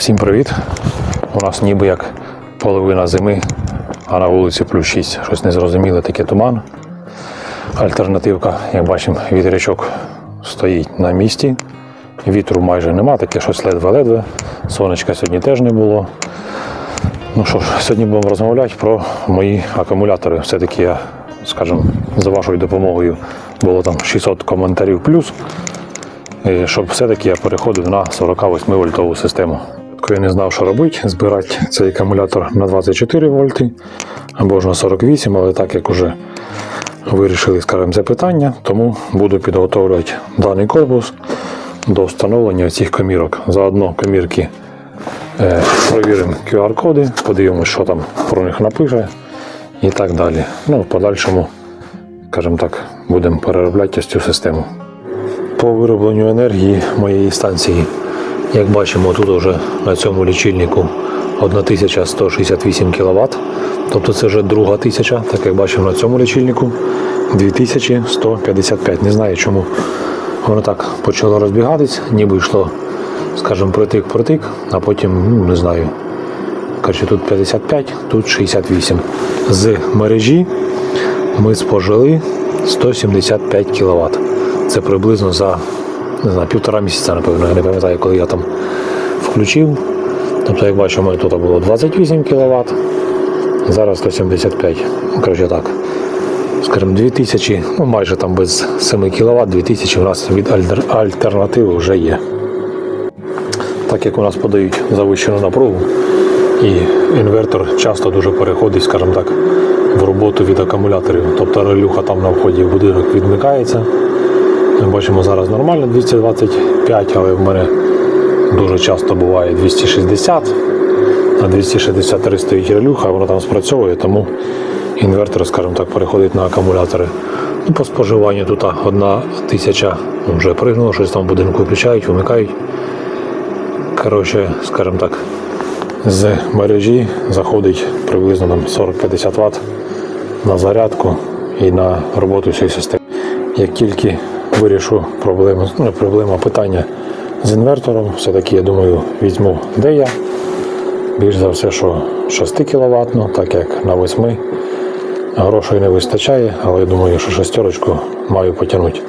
Всім привіт! У нас ніби як половина зими, а на вулиці плюс 6. Щось незрозуміле, таке туман. Альтернативка, як бачимо, вітрячок стоїть на місці. Вітру майже нема, таке щось ледве-ледве. Сонечка сьогодні теж не було. Ну що ж, сьогодні будемо розмовляти про мої акумулятори. Все-таки я, скажімо, за вашою допомогою було там 600 коментарів плюс. Е, щоб все-таки я переходив на 48 вольтову систему. Спочатку Я не знав, що робити, збирати цей акумулятор на 24 вольти або ж на 48, але так як вже вирішили, скажімо, це питання, тому буду підготовлювати даний корпус до встановлення цих комірок. Заодно комірки е, провіримо QR-коди, подивимося, що там про них напише і так далі. Ну, в подальшому, скажімо так, будемо переробляти цю систему по виробленню енергії моєї станції. Як бачимо, тут вже на цьому лічильнику 1168 кВт. Тобто це вже друга тисяча, так як бачимо на цьому лічильнику 2155. Не знаю, чому воно так почало розбігатись, ніби йшло, скажімо, притик-притик, а потім, ну не знаю. Коротше, тут 55, тут 68. З мережі ми спожили 175 кВт. Це приблизно за не знаю, півтора місяця, напевно. Я не пам'ятаю, коли я там включив. Тобто, як бачимо, тут було 28 кВт, зараз 175. Ну, коротше так. Скажімо, 2000, ну майже там без 7 кВт, 2000 у нас від альтер- альтернативи вже є. Так як у нас подають завищену напругу, і інвертор часто дуже переходить, скажімо так, в роботу від акумуляторів. Тобто релюха там на вході в будинок відмикається. Ми бачимо зараз нормально 225, але в мене дуже часто буває 260. На 263 стоїть релюха, воно там спрацьовує, тому інвертор, скажімо так, переходить на акумулятори. Ну, по споживанню тут одна тисяча вже пригнуло, щось там в будинку включають, вимикають. Коротше, скажімо так, з мережі заходить приблизно там 40-50 Вт на зарядку і на роботу цієї системи. Як тільки вирішу проблему, ну проблема, питання з інвертором, все-таки я думаю, візьму де я. Більш за все, що 6 кВт, ну, так як на 8 грошей не вистачає, але я думаю, що шестерочку маю потягнути.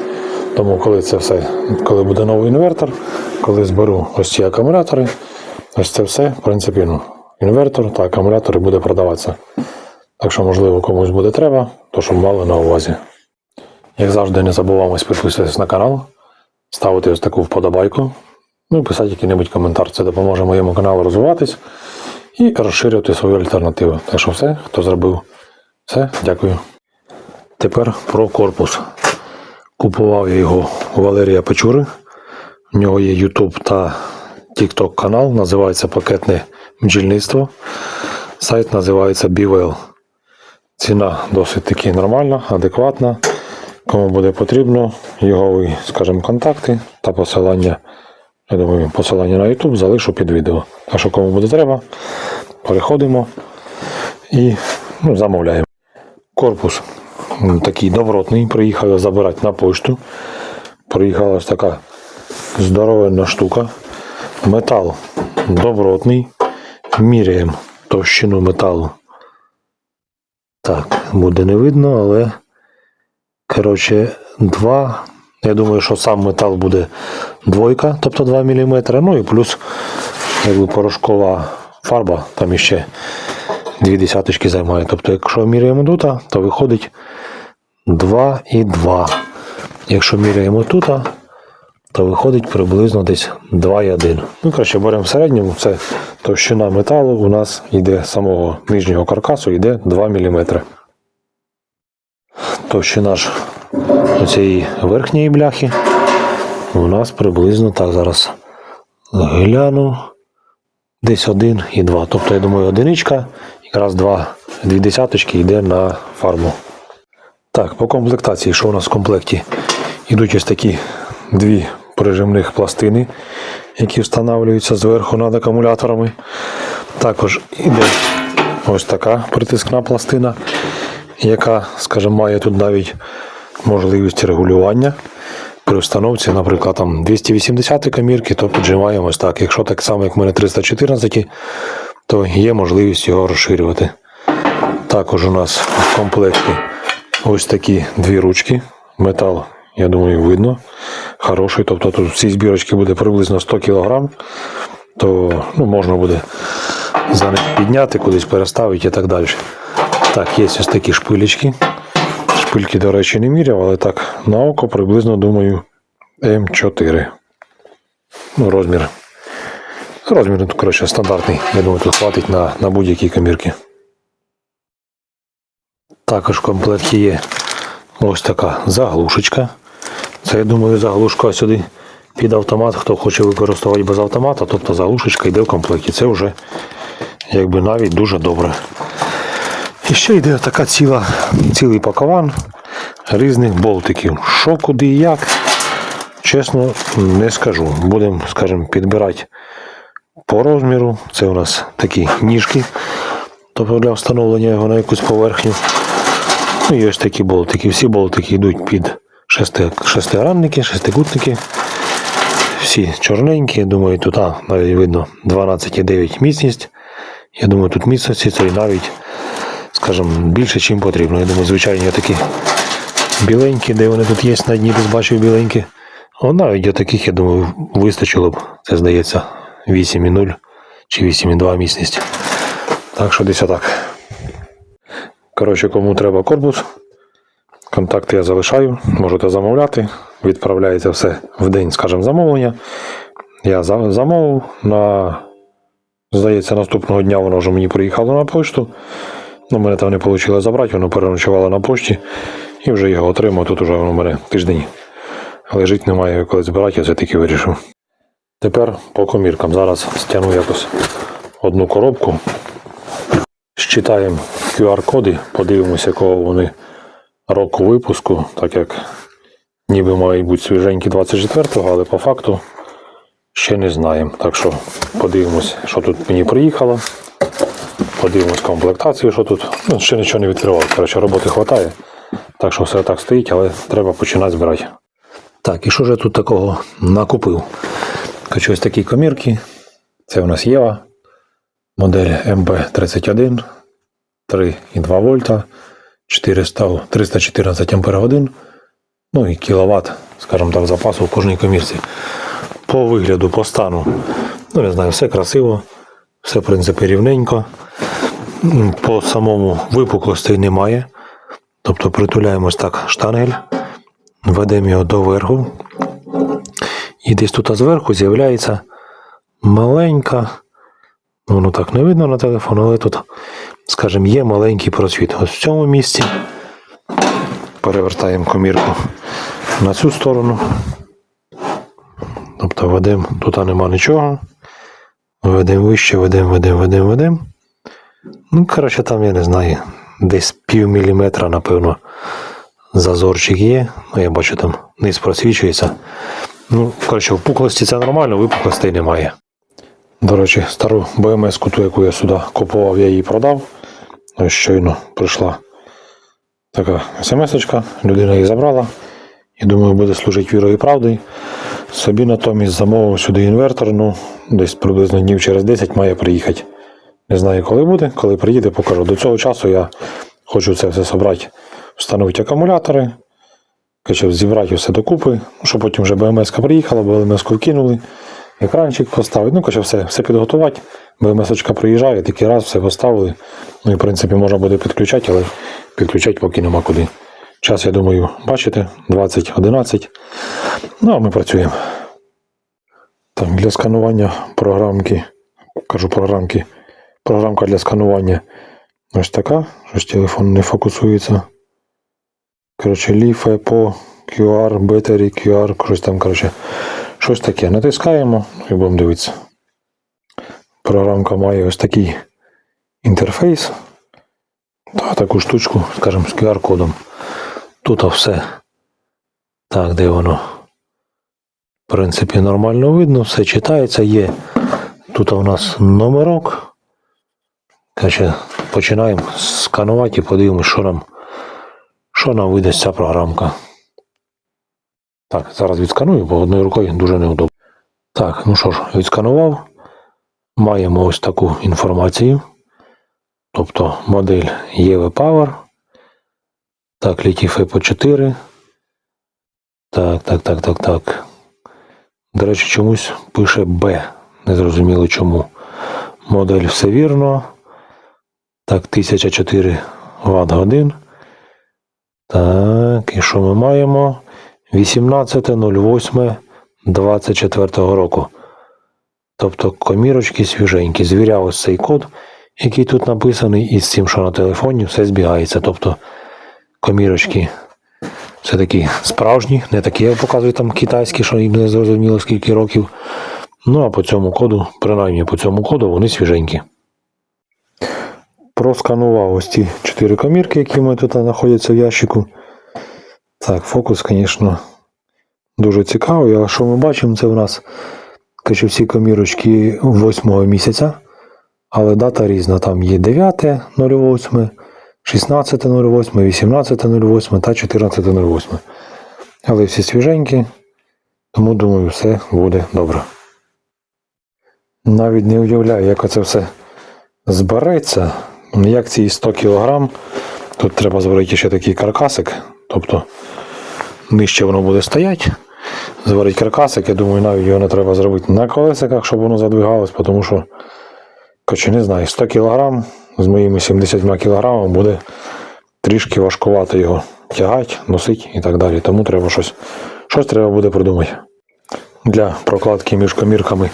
Тому коли це все, коли буде новий інвертор, коли зберу ось ці акумулятори, ось це все, в принципі, ну, інвертор та акумулятори буде продаватися. Так що, можливо, комусь буде треба, то щоб мали на увазі. Як завжди, не забуваємо підписуватись на канал, ставити ось таку вподобайку, ну і писати який-небудь коментар. Це допоможе моєму каналу розвиватись і розширювати свою альтернативу. Так що все, хто зробив, все, дякую. Тепер про корпус. Купував я його у Валерія Печури. У нього є YouTube та TikTok канал, називається Пакетне бджільництво. Сайт називається BeWell. Ціна досить таки нормальна, адекватна. Кому буде потрібно, його, скажімо, контакти та посилання. Я думаю, посилання на YouTube залишу під відео. Так що кому буде треба, переходимо і ну, замовляємо. Корпус такий добротний. Приїхав забирати на пошту. Приїхала ось така здоровенна штука. Метал добротний. Міряємо товщину металу. Так, буде не видно, але коротше, 2. Я думаю, що сам метал буде двойка, тобто 2 мм. Ну і плюс якби порошкова фарба, там іще дві десяточки займає. Тобто, якщо міряємо тут, то виходить 2,2. Якщо міряємо тут, то виходить приблизно десь 2,1. Ну, краще беремо в середньому, це товщина металу у нас йде самого нижнього каркасу, йде 2 мм. Товщина ж цієї верхньої бляхи у нас приблизно так зараз гляну. Десь 1 і 2. Тобто, я думаю, одиничка, якраз два, дві десяточки йде на фарбу. Так, по комплектації, що у нас в комплекті? Ідуть ось такі дві прижимних пластини, які встановлюються зверху над акумуляторами. Також іде ось така притискна пластина, яка, скажімо, має тут навіть можливість регулювання при встановці, наприклад, там 280 камірки, то піджимаємо ось так. Якщо так само, як в мене 314, то є можливість його розширювати. Також у нас в комплекті ось такі дві ручки. Метал, я думаю, видно. Хороший. Тобто тут в цій збірочці буде приблизно 100 кг, то ну, можна буде за них підняти, кудись переставити і так далі. Так, є ось такі шпилечки. Шпильки, до речі, не міряв, але так на око приблизно, думаю, М4. Ну, розмір. Розмір, ну, коротше, стандартний. Я думаю, тут хватить на, на будь-які камірки. Також в комплекті є ось така заглушечка. Це, я думаю, заглушка сюди під автомат, хто хоче використовувати без автомата, тобто заглушечка йде в комплекті. Це вже якби навіть дуже добре. І ще йде така ціла, цілий пакован різних болтиків. Що, куди і як, чесно, не скажу. Будемо, скажімо, підбирати по розміру. Це у нас такі ніжки, тобто для встановлення його на якусь поверхню. Ну і ось такі болтики. Всі болтики йдуть під шести, шестигранники, шестикутники. Всі чорненькі, думаю, тут а, навіть видно 12,9 міцність. Я думаю, тут міцності це навіть, скажімо, більше, ніж потрібно. Я думаю, звичайні такі біленькі, де вони тут є на дні, десь бачив біленькі. О, навіть таких, я думаю, вистачило б, це здається, 8,0 чи 8,2 міцність. Так що десь отак. Коротше, кому треба корпус, контакти я залишаю, можете замовляти. Відправляється все в день, скажімо, замовлення. Я замовив на, здається, наступного дня воно вже мені приїхало на пошту. Ну, мене там не вийшло забрати, воно переночувало на пошті і вже його отримав. Тут вже воно в мене тиждень лежить, немає коли збирати, я тільки вирішив. Тепер по коміркам. Зараз стягну якось одну коробку. Считаємо QR-коди, подивимося, якого вони року випуску, так як ніби мають бути свіженькі 24-го, але по факту ще не знаємо. Так що подивимось, що тут мені приїхало. Подивимось комплектацію, що тут. Ну, ще нічого не відкривав. Коротше, роботи вистачає. Так що все так стоїть, але треба починати збирати. Так, і що ж я тут такого накупив? Хочу ось такі комірки. Це у нас Єва. Модель МБ31, 3,2 вольта, 400, 314 ампер годин, ну і кіловат, скажімо так, запасу в кожній комірці. По вигляду, по стану, ну не знаю, все красиво, все в принципі рівненько. М, По самому випуклостей немає. Тобто притуляємось так штангель, ведемо його доверху. І десь тут зверху з'являється маленька. Ну, Воно так не видно на телефон, але тут, скажімо, є маленький просвіт. Ось в цьому місці перевертаємо комірку на цю сторону. Тобто ведемо, тут нема нічого. Ведемо вище, ведемо, ведемо, ведемо, ведемо. Ну, коротше, там, я не знаю, десь пів напевно, зазорчик є. Ну, я бачу, там низ просвічується. Ну, коротше, впуклості це нормально, випуклостей немає. До речі, стару БМС ту, яку я сюди купував, я її продав. Ось щойно прийшла така смс-очка, людина її забрала. І думаю, буде служити вірою і правдою. Собі натомість замовив сюди інвертор, ну, десь приблизно днів через 10 має приїхати. Не знаю, коли буде, коли приїде, покажу. До цього часу я хочу це все зібрати, встановити акумулятори, качав зібрати все докупи, ну, щоб потім вже БМС приїхала, БМС вкинули, екранчик поставити, ну, качав все, все підготувати. БМС приїжджає, такий раз все поставили. Ну і в принципі можна буде підключати, але підключати поки нема куди. Час, я думаю, бачите, 20.11. Ну, а ми працюємо. Так, для сканування програмки, кажу програмки, програмка для сканування ось така, щось телефон не фокусується. Коротше, ліфе по QR, бетері, QR, щось там, коротше, щось таке. Натискаємо і будемо дивитися. Програмка має ось такий інтерфейс. Та таку штучку, скажімо, з QR-кодом. Тут все. Так, де воно? В принципі, нормально видно, все читається, є. Тут у нас номерок. Короче, починаємо сканувати і подивимось, що нам, що нам видасть ця програмка. Так, зараз відсканую, бо одною рукою дуже неудобно. Так, ну що ж, відсканував. Маємо ось таку інформацію. Тобто модель EV Power. Так, літіфе по 4. Так, так, так, так, так. До речі, чомусь пише Б. Незрозуміло чому. Модель все вірно. Так, 1004 Вт годин. Так, і що ми маємо? 18.08.24 року. Тобто комірочки свіженькі. Звіряв ось цей код, який тут написаний, і з цим, що на телефоні, все збігається. Тобто комірочки все таки справжні, не такі, як показують там китайські, що їм не зрозуміло скільки років. Ну а по цьому коду, принаймні по цьому коду, вони свіженькі. Просканував ось ці чотири комірки, які мене тут знаходяться в ящику. Так, фокус, звісно, дуже цікавий. А що ми бачимо, це у нас каже, всі комірочки 8 місяця, але дата різна. Там є 9.08, 16.08, 18.08 та 14.08. Але всі свіженькі, тому думаю, все буде добре. Навіть не уявляю, як це все збереться. Як ці 100 кг, тут треба зварити ще такий каркасик, тобто нижче воно буде стояти. Зварити каркасик, я думаю, навіть його не треба зробити на колесиках, щоб воно задвигалось, тому що, коротше, не знаю, 100 кг з моїми 70 кг буде трішки важкувато його тягати, носити і так далі. Тому треба щось, щось треба буде придумати. Для прокладки між комірками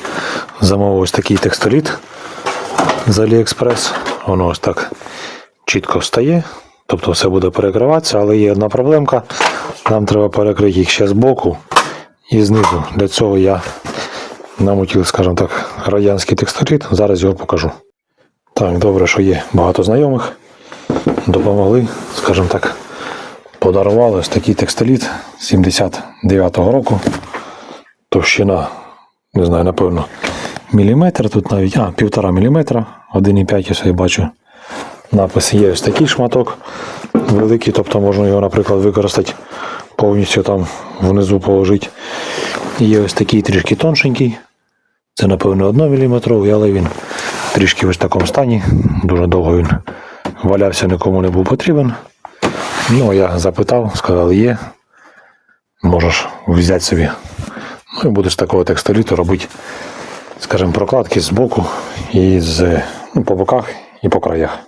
замовив ось такий текстоліт з AliExpress. Воно ось так чітко встає. Тобто все буде перекриватися, але є одна проблемка. Нам треба перекрити їх ще з боку і знизу. Для цього я намутив, скажімо так, радянський текстоліт. Зараз його покажу. Так, добре, що є багато знайомих. Допомогли, скажімо так, подарували ось такий текстоліт 79-го року. Товщина, не знаю, напевно, міліметр. Тут навіть, а, півтора міліметра, 1,5 ось я бачу. Напис є ось такий шматок великий, тобто можна його, наприклад, використати повністю там внизу положити. І Є ось такий трішки тоншенький. Це, напевно, 1 мм, але він трішки ось такому стані. Дуже довго він валявся, нікому не був потрібен. Ну, я запитав, сказали, є. Можеш взяти собі. Ну і будеш такого текстоліту робити, скажімо, прокладки з боку і з, ну, по боках і по краях.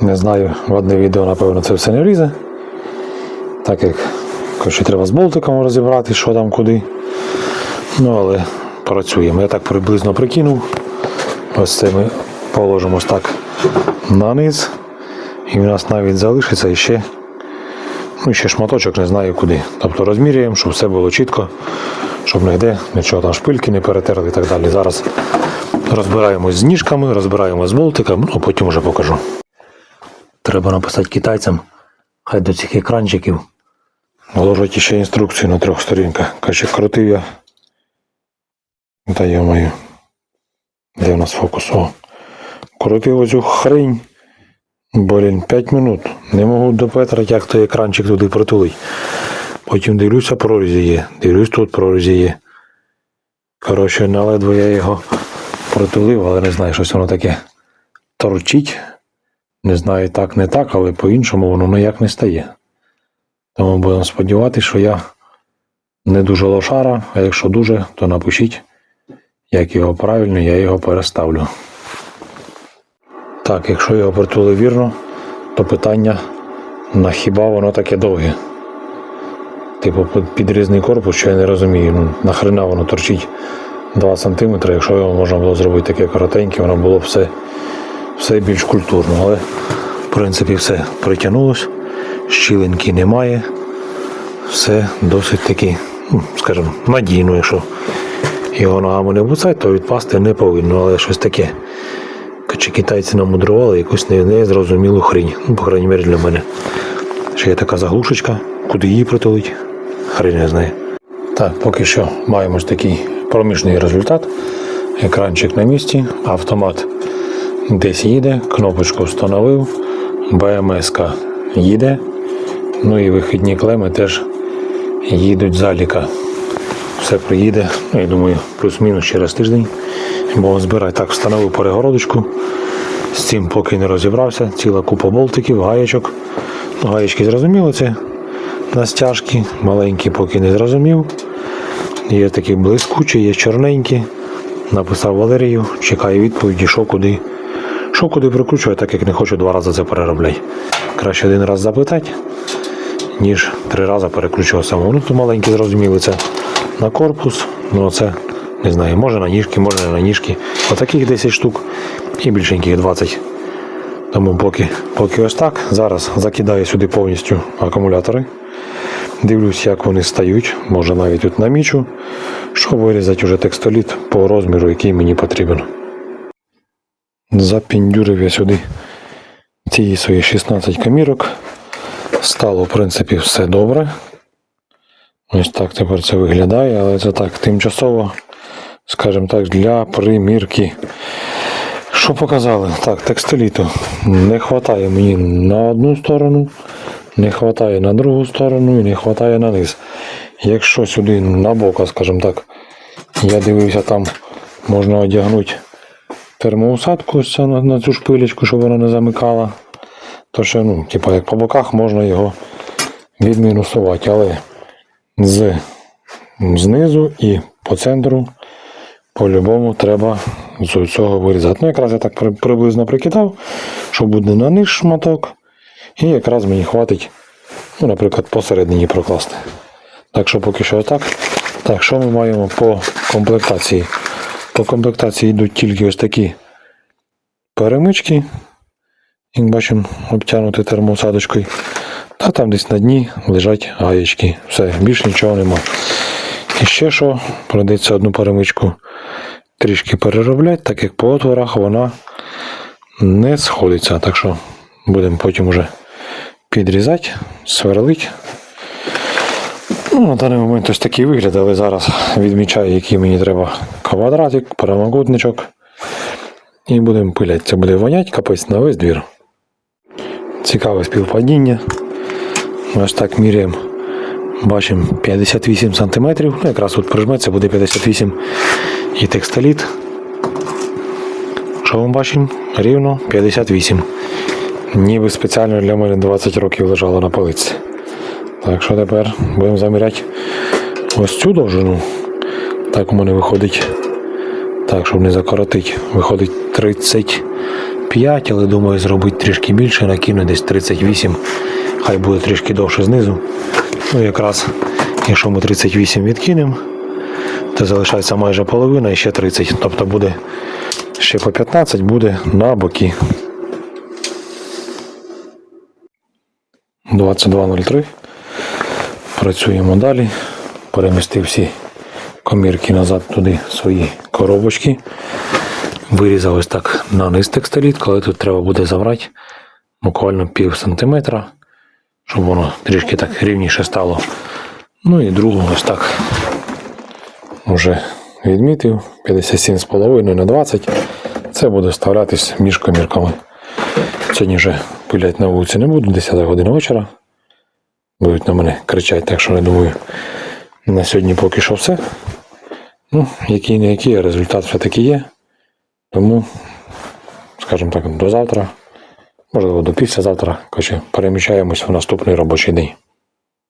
Не знаю, в одне відео, напевно, це все не влізе. Так як коротше, треба з болтиком розібрати, що там куди. Ну, але працюємо. Я так приблизно прикинув. Ось це ми положимо так на низ. І в нас навіть залишиться ще, ну, ще шматочок, не знаю куди. Тобто розмірюємо, щоб все було чітко, щоб ніде нічого там шпильки не перетерли і так далі. Зараз розбираємось з ніжками, розбираємось з болтиком, ну потім вже покажу. Треба написати китайцям, хай до цих екранчиків вложать ще інструкцію на трьох сторінках. Каже, крутив я. Та я маю. Де у нас фокус? О. Крутив оцю хрень. Блін, 5 минут. Не можу допетрати, як той екранчик туди притулить. Потім дивлюся, прорізі є. Дивлюсь, тут прорізі є. Коротше, наледве я його притулив, але не знаю, щось воно таке торчить. Не знаю, так, не так, але по-іншому воно ніяк не стає. Тому будемо сподіватися, що я не дуже лошара, а якщо дуже, то напишіть, як його правильно, я його переставлю. Так, якщо його притулив вірно, то питання, на хіба воно таке довге? Типу під- підрізний корпус, що я не розумію. Ну, нахрена воно торчить 2 см, якщо його можна було зробити таке коротеньке, воно було все, все більш культурно. Але в принципі все притягнулось, щілинки немає. Все досить таки, ну, скажімо, надійно, якщо його ногами не буцать, то відпасти не повинно, але щось таке. Чи китайці намудрували якусь незрозумілу хрінь. Ну, по крайній мірі для мене. Ще є така заглушечка, куди її притулить. Хрень не знає. Так, поки що маємо ось такий проміжний результат. Екранчик на місці, автомат десь їде, кнопочку встановив, БМС їде. Ну і вихідні клеми теж їдуть заліка. Все приїде, ну, я думаю, плюс-мінус через тиждень. Бо збирай так встановив перегородочку. З цим поки не розібрався. Ціла купа болтиків, гаєчок. Ну, гаєчки зрозуміло, це на стяжки. Маленькі поки не зрозумів. Є такі блискучі, є чорненькі. Написав Валерію, чекаю відповіді, що куди. Що куди прикручую, так як не хочу два рази це переробляти. Краще один раз запитати, ніж три рази переключувати самому. Ну, то маленькі зрозуміли це на корпус. Ну, це не знаю, може на ніжки, може не на ніжки. Отаких 10 штук і більшеньких 20. Тому поки, поки ось так. Зараз закидаю сюди повністю акумулятори. Дивлюсь, як вони стають. Може навіть тут намічу, щоб вирізати вже текстоліт по розміру, який мені потрібен. Запіндюрив я сюди ці свої 16 камірок. Стало, в принципі, все добре. Ось так тепер це виглядає, але це так тимчасово, скажімо так, для примірки. Що показали? Так, текстиліту не вистачає мені на одну сторону, не вистачає на другу сторону і не вистачає на низ. Якщо сюди на бока, скажімо так, я дивився, там можна одягнути термоусадку на, цю шпилечку, щоб вона не замикала. То що, ну, типу, як по боках можна його відмінусувати, але з знизу і по центру по-любому треба з цього вирізати. Ну, якраз я так приблизно прикидав, що буде на низ шматок, і якраз мені хватить, ну, наприклад, посередині прокласти. Так що поки що так. Так, що ми маємо по комплектації? По комплектації йдуть тільки ось такі перемички, як бачимо, обтягнуті термоусадочкою. Та там десь на дні лежать гаєчки. Все, більше нічого нема. І ще що, прийдеться одну перемичку трішки переробляти, так як по отворах вона не сходиться. Так що будемо потім уже підрізати, сверлити. Ну, на даний момент ось такий вигляд, але зараз відмічаю, який мені треба квадратик, прямокутничок. І будемо пиляти. Це буде вонять капець на весь двір. Цікаве співпадіння. Ось так міряємо. Бачимо 58 см. Ну, якраз тут прижметься, буде 58 і текстоліт. Що ми бачимо? Рівно 58. Ніби спеціально для мене 20 років лежало на полиці. Так що тепер будемо заміряти ось цю довжину. Так у мене виходить. Так, щоб не закоротити, виходить 35, але думаю зробити трішки більше, накину десь 38. Хай буде трішки довше знизу. Ну якраз, якщо ми 38 відкинемо, то залишається майже половина і ще 30. Тобто буде ще по 15 буде на боки. 22.03. Працюємо далі. Перемістив всі комірки назад туди свої коробочки. Вирізав ось так на низ текстоліт, коли тут треба буде забрати буквально пів сантиметра, щоб воно трішки так рівніше стало. Ну і другу ось так вже відмітив 57,5 на 20. Це буде вставлятись між комірками. Сьогодні вже пилять на вулиці не буду, 10 година вечора. Будуть на мене кричати, так що я думаю, на сьогодні поки що все. Ну, який не який, а результат все-таки є. Тому, скажімо так, до завтра, можливо, до післязавтра. Коротше, переміщаємось в наступний робочий день.